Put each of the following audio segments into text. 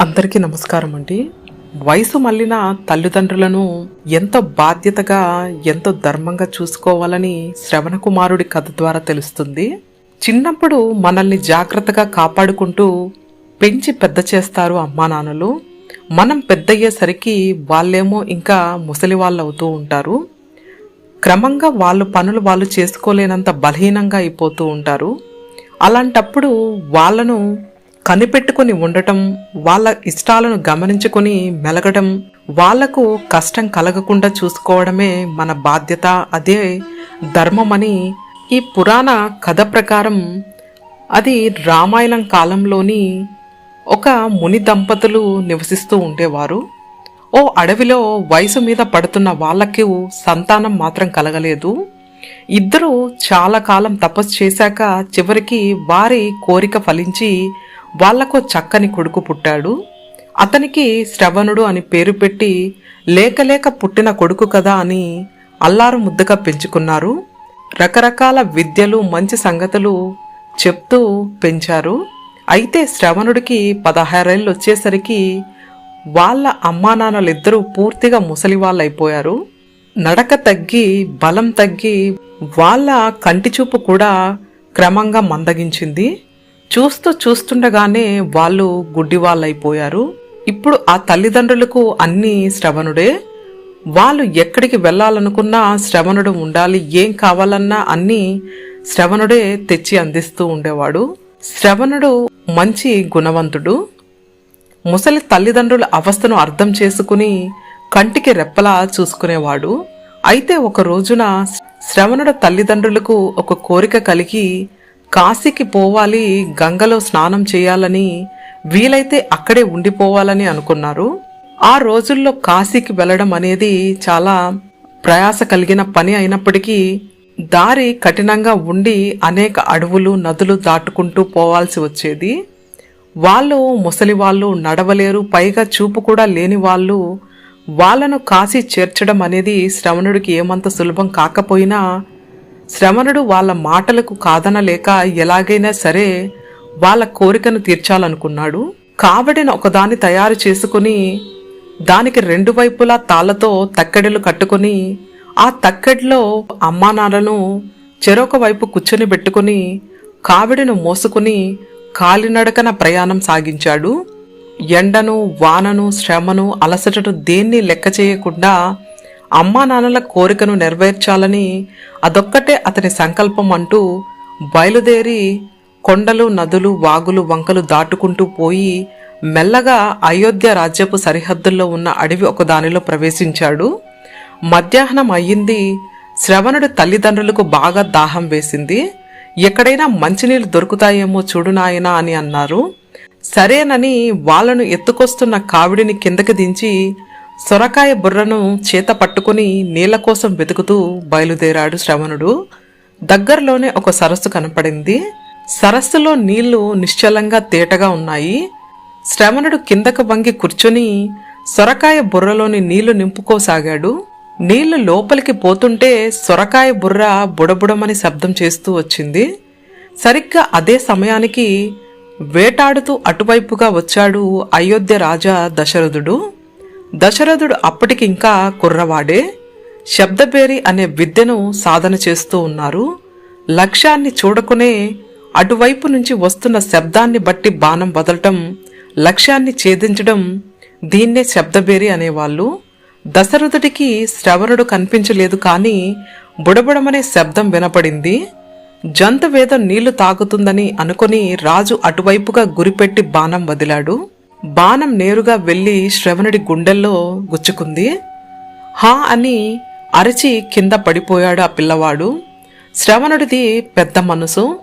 అందరికీ నమస్కారం అండి. వయసు మళ్ళిన తల్లిదండ్రులను ఎంతో బాధ్యతగా ఎంతో ధర్మంగా చూసుకోవాలని శ్రవణ కుమారుడి కథ ద్వారా తెలుస్తుంది. చిన్నప్పుడు మనల్ని జాగ్రత్తగా కాపాడుకుంటూ పెంచి పెద్ద చేస్తారు అమ్మా నాన్నలు. మనం పెద్దయ్యేసరికి వాళ్ళేమో ఇంకా ముసలి వాళ్ళు అవుతూ ఉంటారు. క్రమంగా వాళ్ళు పనులు వాళ్ళు చేసుకోలేనంత బలహీనంగా అయిపోతూ ఉంటారు. అలాంటప్పుడు వాళ్ళను కనిపెట్టుకుని ఉండటం వాళ్ళ ఇష్టాలను గమనించుకొని మెలగడం వాళ్ళకు కష్టం కలగకుండా చూసుకోవడమే మన బాధ్యత. అదే ధర్మమని ఈ పురాణ కథ ప్రకారం అది రామాయణం కాలంలోని ఒక ముని దంపతులు నివసిస్తూ ఉండేవారు. ఓ అడవిలో వయసు మీద పడుతున్న వాళ్ళకి సంతానం మాత్రం కలగలేదు. ఇద్దరూ చాలా కాలం తపస్సు చేశాక చివరికి వారి కోరిక ఫలించి వాళ్ళకో చక్కని కొడుకు పుట్టాడు. అతనికి శ్రవణుడు అని పేరు పెట్టి లేకలేక పుట్టిన కొడుకు కదా అని అల్లారు ముద్దుగా పెంచుకున్నారు. రకరకాల విద్యలు మంచి సంగతులు చెప్తూ పెంచారు. అయితే శ్రవణుడికి పదహారేళ్ళు వచ్చేసరికి వాళ్ళ అమ్మా నాన్నలిద్దరూ పూర్తిగా ముసలి వాళ్ళైపోయారు. నడక తగ్గి బలం తగ్గి వాళ్ళ కంటి చూపు కూడా క్రమంగా మందగించింది. చూస్తూ చూస్తుండగానే వాళ్ళు గుడ్డి వాళ్ళైపోయారు ఇప్పుడు ఆ తల్లిదండ్రులకు అన్నీ శ్రవణుడే. వాళ్ళు ఎక్కడికి వెళ్ళాలనుకున్నా శ్రవణుడు ఉండాలి ఏం కావాలన్నా అన్నీ శ్రవణుడే తెచ్చి అందిస్తూ ఉండేవాడు. శ్రవణుడు మంచి గుణవంతుడు. ముసలి తల్లిదండ్రుల అవస్థను అర్థం చేసుకుని కంటికి రెప్పలా చూసుకునేవాడు. అయితే ఒక రోజున శ్రవణుడు తల్లిదండ్రులకు ఒక కోరిక కలిగి కాశీకి పోవాలి గంగలో స్నానం చేయాలని వీలైతే అక్కడే ఉండిపోవాలని అనుకున్నారు. ఆ రోజుల్లో కాశీకి వెళ్ళడం అనేది చాలా ప్రయాస కలిగిన పని అయినప్పటికీ దారి కఠినంగా ఉండి అనేక అడవులు నదులు దాటుకుంటూ పోవాల్సి వచ్చేది. వాళ్ళు ముసలి వాళ్ళు నడవలేరు పైగా చూపు కూడా లేని వాళ్ళు వాళ్ళను కాశీ చేర్చడం అనేది శ్రవణుడికి ఏమంత సులభం కాకపోయినా శ్రవణుడు వాళ్ళ మాటలకు కాదనలేక ఎలాగైనా సరే వాళ్ళ కోరికను తీర్చాలనుకున్నాడు. కావడిని ఒకదాన్ని తయారు చేసుకుని దానికి రెండు వైపులా తాళ్ళతో తక్కెడలు కట్టుకుని ఆ తక్కెడిలో అమ్మానాన్నను చెరొక వైపు కూర్చొని పెట్టుకుని కావిడిను మోసుకుని కాలినడకన ప్రయాణం సాగించాడు. ఎండను వానను శ్రమను అలసటను దేన్ని లెక్క చేయకుండా అమ్మా నాన్నల కోరికను నెరవేర్చాలని అదొక్కటే అతని సంకల్పం అంటూ బయలుదేరి కొండలు నదులు వాగులు వంకలు దాటుకుంటూ పోయి మెల్లగా అయోధ్య రాజ్యపు సరిహద్దుల్లో ఉన్న అడవి ఒకదానిలో ప్రవేశించాడు. మధ్యాహ్నం అయ్యింది. శ్రవణుడి తల్లిదండ్రులకు బాగా దాహం వేసింది. ఎక్కడైనా మంచినీళ్ళు దొరుకుతాయేమో చూడు నాయనా అని అన్నారు. సరేనని వాళ్ళను ఎత్తుకొస్తున్న కావిడిని కిందకి దించి సొరకాయ బుర్రను చేత పట్టుకుని నీళ్ళ కోసం వెతుకుతూ బయలుదేరాడు శ్రవణుడు. దగ్గరలోనే ఒక సరస్సు కనపడింది. సరస్సులో నీళ్ళు నిశ్చలంగా తేటగా ఉన్నాయి. శ్రవణుడు కిందకు వంగి కూర్చొని సొరకాయ బుర్రలోని నీళ్ళు నింపుకోసాగాడు. నీళ్ళు లోపలికి పోతుంటే సొరకాయ బుర్ర బుడబుడమని శబ్దం చేస్తూ వచ్చింది. సరిగ్గా అదే సమయానికి వేటాడుతూ అటువైపుగా వచ్చాడు అయోధ్య రాజా దశరథుడు. దశరథుడు అప్పటికింకా కుర్రవాడే. శబ్దబేరి అనే విద్యను సాధన చేస్తూ ఉన్నారు. లక్ష్యాన్ని చూడకునే అటువైపు నుంచి వస్తున్న శబ్దాన్ని బట్టి బాణం వదలటం లక్ష్యాన్ని ఛేదించడం దీన్నే శబ్దబేరి అనేవాళ్ళు. దశరథుడికి శ్రవణుడు కనిపించలేదు కానీ బుడబుడమనే శబ్దం వినపడింది. జంతవేదం నీళ్ళు తాగుతుందని అనుకుని రాజు అటువైపుగా గురిపెట్టి బాణం వదిలాడు. బాణం నేరుగా వెళ్ళి శ్రవణుడి గుండెల్లో గుచ్చుకుంది. హా అని అరచి కింద పడిపోయాడు ఆ పిల్లవాడు. శ్రవణుడిది పెద్ద మనసు.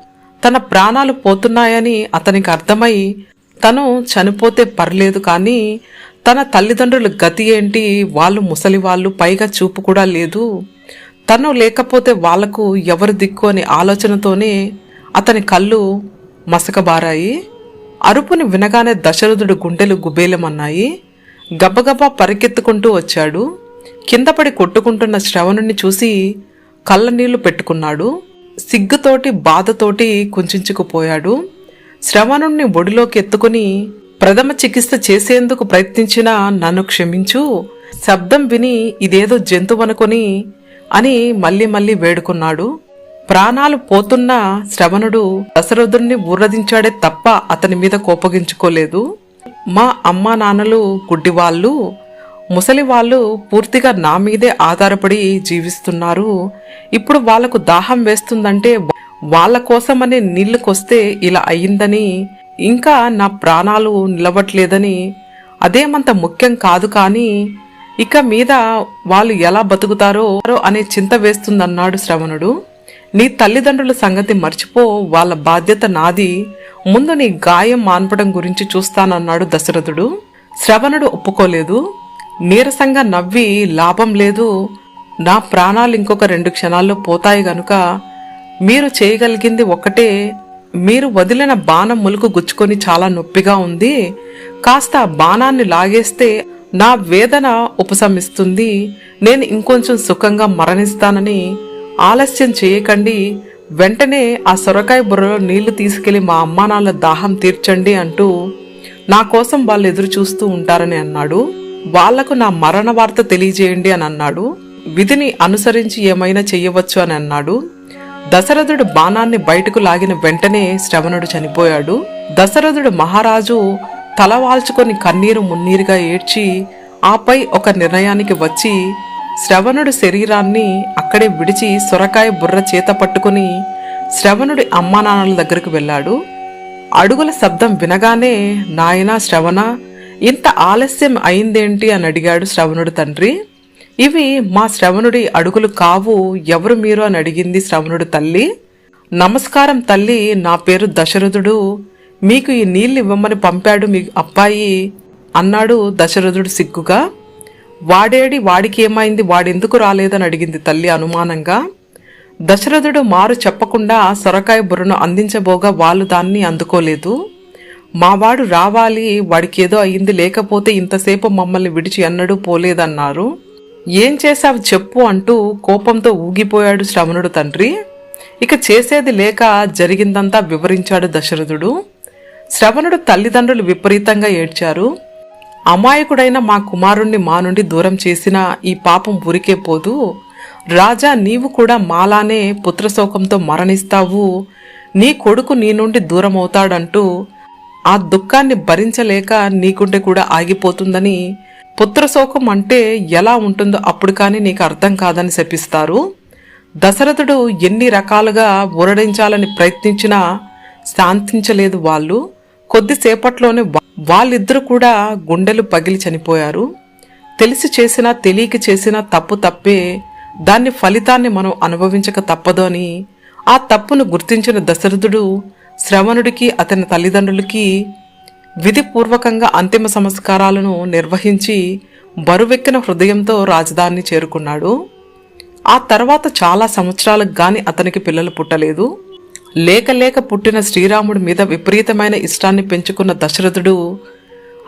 తన ప్రాణాలు పోతున్నాయని అతనికి అర్థమై తను చనిపోతే పర్లేదు కానీ తన తల్లిదండ్రుల గతి ఏంటి? వాళ్ళు ముసలి వాళ్ళు పైగా చూపు కూడా లేదు. తను లేకపోతే వాళ్ళకు ఎవరు దిక్కు అనే ఆలోచనతోనే అతని కళ్ళు మసకబారాయి. అరుపుని వినగానే దశరథుడు గుండెలు గుబేలమన్నాయి. గబగబా పరిగెత్తుకుంటూ వచ్చాడు. కిందపడి కొట్టుకుంటున్న శ్రవణుణ్ణి చూసి కళ్ళనీళ్ళు పెట్టుకున్నాడు. సిగ్గుతోటి బాధతోటి కుంచుకుపోయాడు. శ్రవణుణ్ణి ఒడిలోకి ఎత్తుకుని ప్రథమ చికిత్స చేసేందుకు ప్రయత్నించిన నన్ను క్షమించు. శబ్దం విని ఇదేదో జంతువనుకొని అని మళ్ళీ మళ్ళీ వేడుకున్నాడు. ప్రాణాలు పోతున్న శ్రవణుడు దశరథుణ్ణి ఊరదించాడే తప్ప అతని మీద కోపగించుకోలేదు. మా అమ్మా నాన్నలు గుడ్డివాళ్ళు ముసలి వాళ్ళు పూర్తిగా నా మీదే ఆధారపడి జీవిస్తున్నారు. ఇప్పుడు వాళ్ళకు దాహం వేస్తుందంటే వాళ్ళ కోసమనే నీళ్ళుకొస్తే ఇలా అయ్యిందని ఇంకా నా ప్రాణాలు నిలవట్లేదని. అదేమంత ముఖ్యం కాదు కానీ ఇక మీద వాళ్ళు ఎలా బతుకుతారో అనే చింత వేస్తుందన్నాడు శ్రవణుడు. నీ తల్లిదండ్రుల సంగతి మర్చిపో వాళ్ళ బాధ్యత నాది. ముందు నీ గాయం మాన్పడం గురించి చూస్తానన్నాడు దశరథుడు. శ్రవణుడు ఒప్పుకోలేదు. నీరసంగా నవ్వి లాభం లేదు. నా ప్రాణాలు ఇంకొక రెండు క్షణాల్లో పోతాయి గనుక మీరు చేయగలిగింది ఒక్కటే. మీరు వదిలిన బాణం ములుకు గుచ్చుకొని చాలా నొప్పిగా ఉంది. కాస్త ఆ బాణాన్ని లాగేస్తే నా వేదన ఉపశమిస్తుంది. నేను ఇంకొంచెం సుఖంగా మరణిస్తానని ఆలస్యం చేయకండి. వెంటనే ఆ సొరకాయ బుర్రలో నీళ్ళు తీసుకెళ్ళి మా అమ్మానాన్న దాహం తీర్చండి అంటూ నా కోసం వాళ్ళు ఎదురు చూస్తూ ఉంటారని అన్నాడు. వాళ్ళకు నా మరణ వార్త తెలియజేయండి అని అన్నాడు. విధిని అనుసరించి ఏమైనా చెయ్యవచ్చు అని అన్నాడు. దశరథుడు బాణాన్ని బయటకు లాగిన వెంటనే శ్రవణుడు చనిపోయాడు. దశరథుడు మహారాజు తల వాల్చుకొని కన్నీరు మున్నీరుగా ఏడ్చి ఆపై ఒక నిర్ణయానికి వచ్చి శ్రవణుడి శరీరాన్ని అక్కడే విడిచి సొరకాయ బుర్ర చేత పట్టుకుని శ్రవణుడి అమ్మానాన్నల దగ్గరకు వెళ్ళాడు. అడుగుల శబ్దం వినగానే నాయనా శ్రవణ ఇంత ఆలస్యం అయిందేంటి? అని అడిగాడు శ్రవణుడి తండ్రి. ఇవి మా శ్రవణుడి అడుగులు కావు ఎవరు మీరు? అని అడిగింది శ్రవణుడి తల్లి. నమస్కారం తల్లి నా పేరు దశరథుడు. మీకు ఈ నీళ్ళు ఇవ్వమని పంపాడు మీ అబ్బాయి అన్నాడు దశరథుడు సిగ్గుగా. వాడేడి వాడికి ఏమైంది? వాడెందుకు రాలేదని అడిగింది తల్లి అనుమానంగా. దశరథుడు మారు చెప్పకుండా సొరకాయ బుర్రను అందించబోగా వాళ్ళు దాన్ని అందుకోలేదు. మావాడు రావాలి వాడికేదో అయ్యింది లేకపోతే ఇంతసేపు మమ్మల్ని విడిచి ఎన్నడూ పోలేదన్నారు. ఏం చేశావు చెప్పు అంటూ కోపంతో ఊగిపోయాడు శ్రవణుడు తండ్రి. ఇక చేసేది లేక జరిగిందంతా వివరించాడు దశరథుడు. శ్రవణుడు తల్లిదండ్రులు విపరీతంగా ఏడ్చారు. అమాయకుడైన మా కుమారుణ్ణి మా నుండి దూరం చేసిన ఈ పాపం ఉరికే పోదు. రాజా నీవు కూడా మాలానే పుత్రశోకంతో మరణిస్తావు. నీ కొడుకు నీ నుండి దూరం అవుతాడంటూ ఆ దుఃఖాన్ని భరించలేక నీకుంటే కూడా ఆగిపోతుందని పుత్రశోకం అంటే ఎలా ఉంటుందో అప్పుడు కానీ నీకు అర్థం కాదని శపిస్తారు. దశరథుడు ఎన్ని రకాలుగా ఊరడించాలని ప్రయత్నించినా శాంతించలేదు వాళ్ళు. కొద్దిసేపట్లోనే వాళ్ళిద్దరూ కూడా గుండెలు పగిలి చనిపోయారు. తెలిసి చేసినా తెలియక చేసినా తప్పు తప్పే దాన్ని ఫలితాన్ని మనం అనుభవించక తప్పదు అని ఆ తప్పును గుర్తించిన దశరథుడు శ్రవణుడికి అతని తల్లిదండ్రులకి విధిపూర్వకంగా అంతిమ సంస్కారాలను నిర్వహించి బరువెక్కిన హృదయంతో రాజధాని చేరుకున్నాడు. ఆ తర్వాత చాలా సంవత్సరాలకు గాని అతనికి పిల్లలు పుట్టలేదు. లేక లేక పుట్టిన శ్రీరాముడి మీద విపరీతమైన ఇష్టాన్ని పెంచుకున్న దశరథుడు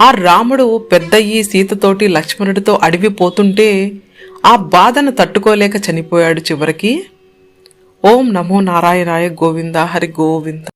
ఆ రాముడు పెద్దయ్యి సీతతోటి లక్ష్మణుడితో అడవి పోతుంటే ఆ బాధను తట్టుకోలేక చనిపోయాడు చివరికి. ఓం నమో నారాయణాయ గోవింద హరి గోవింద.